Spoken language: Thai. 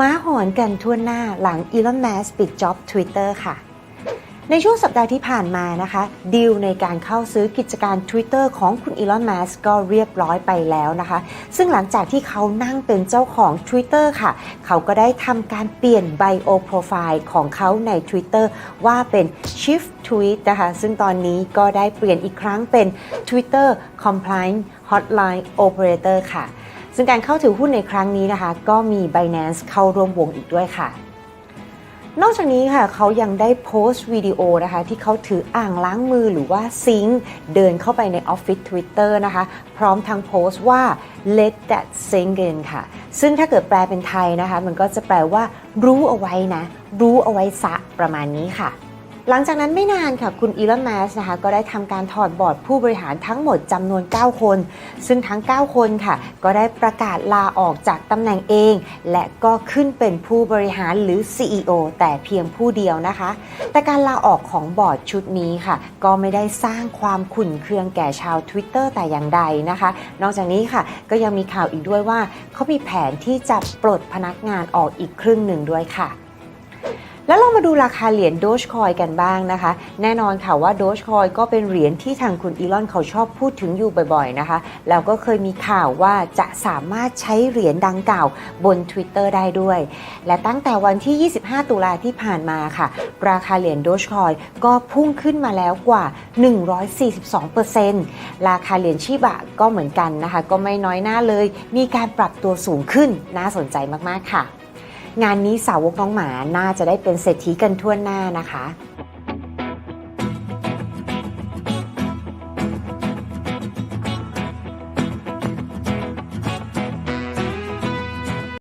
ม้าหอนกันทั่วหน้าหลังอีลอนมัสปิดจ็อบ Twitter ค่ะ ในช่วงสัปดาห์ที่ผ่านมานะคะดีลในการเข้าซื้อกิจการ Twitter ของคุณอีลอนมัสก็เรียบร้อยไปแล้วนะคะ ซึ่งหลังจากที่เขานั่งเป็นเจ้าของ Twitter ค่ะ เขาก็ได้ทำการเปลี่ยน Bio Profile ของเขาใน Twitter ว่าเป็น Shift Tweet นะคะ ซึ่งตอนนี้ก็ได้เปลี่ยนอีกครั้งเป็น Twitter Compliant Hotline Operator ค่ะ ซึ่งการเข้าถือหุ้นในครั้งนี้นะคะ ก็มี Binance เข้าร่วมวงอีกด้วยค่ะ นอกจากนี้ค่ะเขายังได้โพสต์วิดีโอนะคะ ที่เขาถืออ่างล้างมือหรือว่าซิงค์เดินเข้าไปในออฟฟิศ Twitter นะคะ พร้อมทั้งโพสต์ว่า let that sink in ค่ะ ซึ่งถ้าเกิดแปลเป็นไทยนะคะ มันก็จะแปลว่ารู้เอาไว้นะ รู้เอาไว้ซะประมาณนี้ค่ะ หลังจากนั้นไม่นานค่ะคุณอีลอนมัสนะคะก็ได้ทำการถอดบอร์ดผู้บริหารทั้งหมดจำนวน 9 คน ซึ่งทั้ง 9 คนค่ะ ก็ได้ประกาศลาออกจากตำแหน่งเอง และก็ขึ้นเป็นผู้บริหารหรือ CEO แต่เพียงผู้เดียวนะคะ แต่การลาออกของบอร์ดชุดนี้ค่ะ ก็ไม่ได้สร้างความขุ่นเคืองแก่ชาว Twitter แต่อย่างใดนะคะ นอกจากนี้ค่ะก็ยังมีข่าวอีกด้วยว่าเขามีแผนที่จะปลดพนักงานออกอีกครึ่งหนึ่งด้วยค่ะ แล้วเรามาดูราคาเหรียญ Dogecoin กันบ้างนะคะ แน่นอนค่ะว่า Dogecoin ก็เป็นเหรียญที่ทางคุณอีลอนเขาชอบพูดถึงอยู่บ่อยๆนะคะ แล้วก็เคยมีข่าวว่าจะสามารถใช้เหรียญดังกล่าวบน Twitter ได้ด้วย และตั้งแต่วันที่ 25 ตุลาที่ผ่านมาค่ะ ราคาเหรียญ Dogecoin ก็พุ่งขึ้นมาแล้วกว่า 142%ราคาเหรียญชิบะก็เหมือนกันนะคะ ก็ไม่น้อยหน้าเลย มีการปรับตัวสูงขึ้นน่าสนใจมากๆค่ะ งานนี้สาวกน้องหมาน่าจะได้เป็นเศรษฐีกันทั่วหน้านะคะ